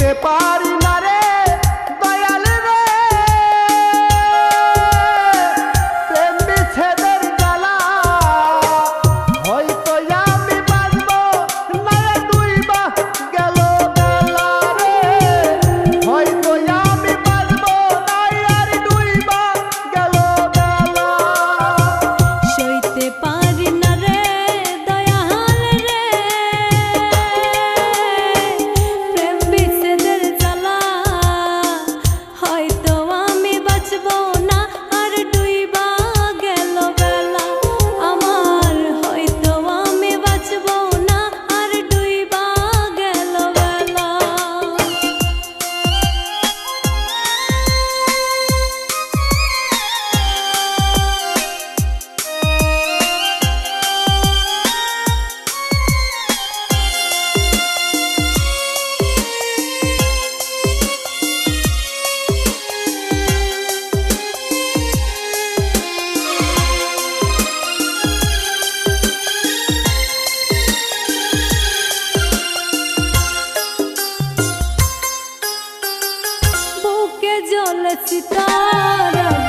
separe জল সিতারা